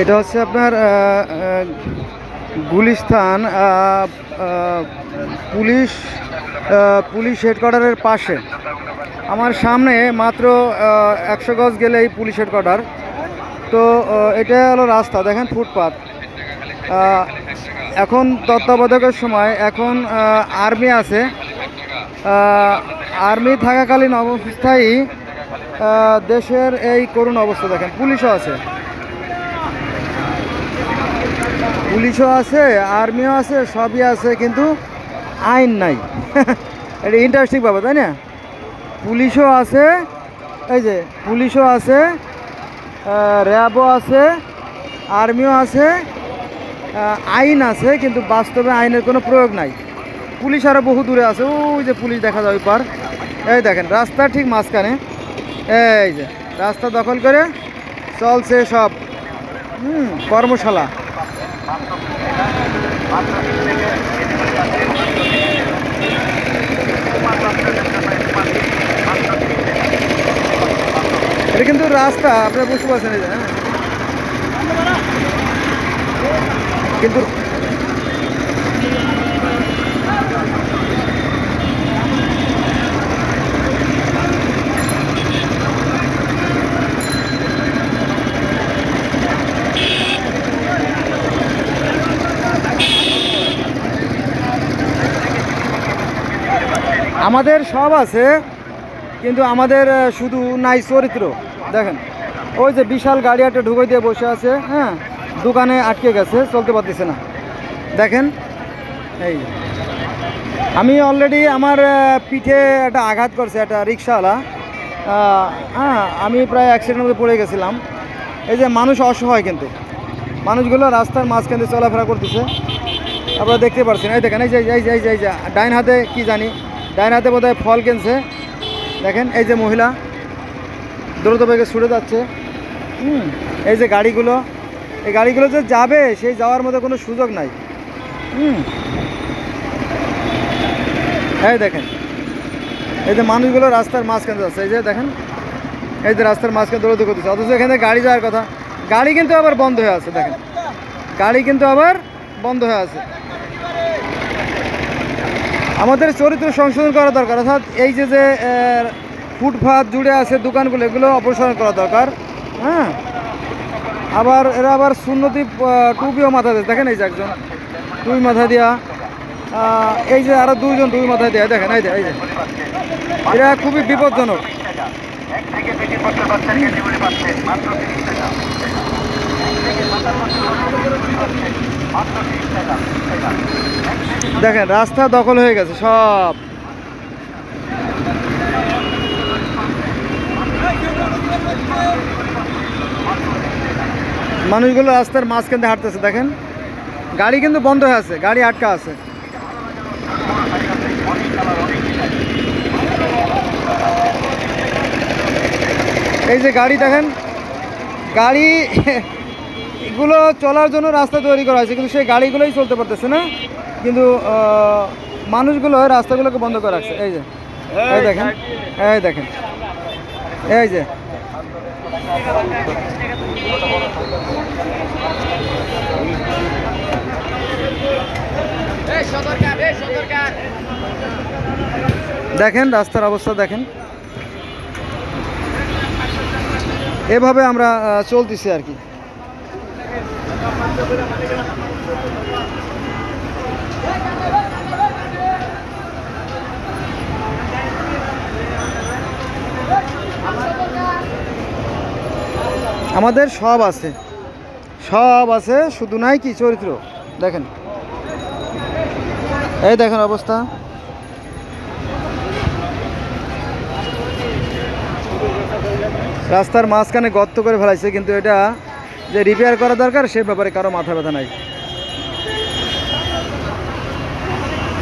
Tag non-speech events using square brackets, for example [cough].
এটা হচ্ছে আপনার গুলিস্তান পুলিশ পুলিশ হেডকোয়ার্টারের পাশে। আমার সামনে মাত্র একশো গজ গেলেই পুলিশ হেডকোয়ার্টার। তো এটা হলো রাস্তা, দেখেন ফুটপাত। এখন তত্ত্বাবধায়কের সময়, এখন আর্মি আছে। আর্মি থাকাকালীন অবস্থায় দেশের এই করুণ অবস্থা দেখেন, পুলিশও আছে। পুলিশও আছে, আর্মিও আছে, সবই আছে, কিন্তু আইন নাই। [laughs] এটা ইন্টারেস্টিং ব্যাপার, তাই না? পুলিশও আছে, এই যে পুলিশও আছে র্যাবও আছে, আর্মিও আছে আইন আছে, কিন্তু বাস্তবে আইনের কোনো প্রয়োগ নাই। পুলিশ আরও বহু দূরে আছে, ওই যে পুলিশ দেখা যায় ওই পার। এই দেখেন, রাস্তা ঠিক মাঝখানে। এই যে, রাস্তা দখল করে চলছে সব। হুম, কর্মশালা। এটা কিন্তু রাস্তা আপনারা বুঝতে পারছেন এই যে, হ্যাঁ কিন্তু আমাদের সব আছে, কিন্তু আমাদের শুধু নাই চরিত্র। দেখেন, ওই যে বিশাল গাড়ি একটা ঢুকে দিয়ে বসে আছে হ্যাঁ? দোকানে আটকে গেছে, চলতে পারতেছে না। দেখেন, এই। আমি অলরেডি আমার পিঠে একটা আঘাত করছে, একটা রিক্সাওয়ালা। হ্যাঁ আমি প্রায় অ্যাক্সিডেন্টের মধ্যে পড়ে গেছিলাম। এই যে মানুষ অসহায় কিন্তু। মানুষগুলো রাস্তার মাঝখান চলাফেরা করতেছে। আপনারা দেখতে পাচ্ছেন এই দেখেন এই যে এই যে এই যে, ডাইন হাতে কি জানি ডাইন হাতে বোধহয় ফল কিনছে। দেখেন, এই যে মহিলা দ্রুত বেগে ছুটে যাচ্ছে। হুম, এই যে গাড়িগুলো, এই গাড়িগুলো যে যাবে, সেই যাওয়ার মধ্যে কোনো সুযোগ নাই। হুম, এই দেখেন, এই যে মানুষগুলো রাস্তার মাঝখানে যাচ্ছে। এই যে দেখেন, এই যে রাস্তার মাঝখানে দৌড়তে করতেছে অথচ এখানে গাড়ি যাওয়ার কথা। গাড়ি কিন্তু আবার বন্ধ হয়ে আছে, দেখেন। গাড়ি কিন্তু আবার বন্ধ হয়ে আছে। আমাদের চরিত্র সংশোধন করা দরকার অর্থাৎ এই যে যে আহ, ফুটপাত জুড়ে আছে দোকানগুলো এগুলো অপসারণ করা দরকার। হ্যাঁ? আবার এরা আবার সুন্নতি টুপিও মাথা দেয় দেখেন এই যে একজন টুপি মাথা দিয়া এই যে আরও দুইজন টুপি মাথা দেয় দেখেন এই যে এই যে। এরা খুবই বিপজ্জনক। দেখেন, রাস্তা দখল হয়ে গেছে, সব। মানুষগুলো রাস্তার মাঝখান দিয়ে হাঁটতেছে, দেখেন। গাড়ি কিন্তু বন্ধ হয়ে আছে, গাড়ি আটকা আছে। এই যে গাড়ি, দেখেন। গাড়ি [laughs] এগুলো চলার জন্য রাস্তা তৈরি করা হয়েছে কিন্তু সেই গাড়িগুলোই চলতে পারতেছে না। কিন্তু মানুষগুলো রাস্তাগুলোকে বন্ধ করে রাখছে। এই যে এই দেখেন এই দেখেন এই যে। দেখেন রাস্তার অবস্থা দেখেন। এভাবে আমরা চলতেছি আর কি। আমাদের সব আছে। সব আছে, শুধু নাই কি চরিত্র? দেখেন। এই দেখেন অবস্থা। রাস্তার মাঝখানে গর্ত করে ফেলাইছে, কিন্তু এটা যে রিপেয়ার করা দরকার সে ব্যাপারে কারও মাথা ব্যথা নাই।